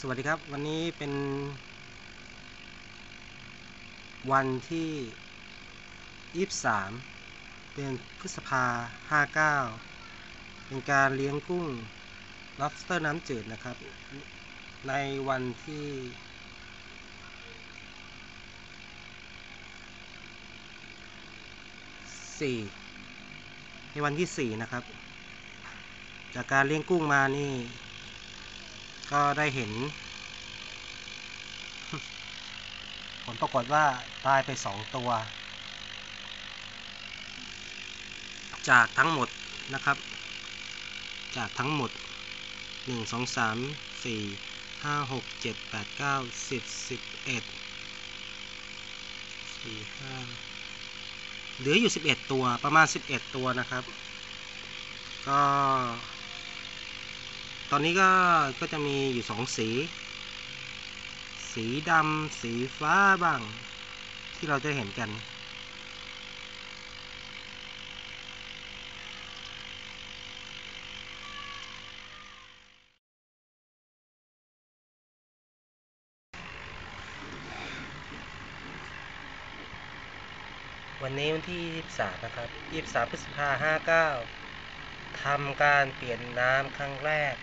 สวัสดีครับ วันนี้เป็น วันที่ 23 เดือนพฤษภา 59 เป็นการเลี้ยงกุ้ง lobster น้ำจืดนะครับ ในวันที่ 4 ในวันที่ 4 นะครับ จากการเลี้ยงกุ้งมานี่ ก็ได้เห็น ผลปรากฏว่าตายไปสองตัว จากทั้งหมดนะครับ จากทั้งหมดหนึ่งสองสามสี่ห้าหกเจ็ดแปดเก้าสิบสิบเอ็ดสี่ห้าเหลืออยู่สิบเอ็ดตัวประมาณสิบเอ็ดตัวนะครับ ก็ ตอนนี้ก็ก็จะมีอยู่สองสี สีดำสีฟ้าบ้าง ที่เราจะเห็นกัน วันนี้วันที่ 23 นะครับ 23พฤษภา59ทำการเปลี่ยนน้ำครั้งแรก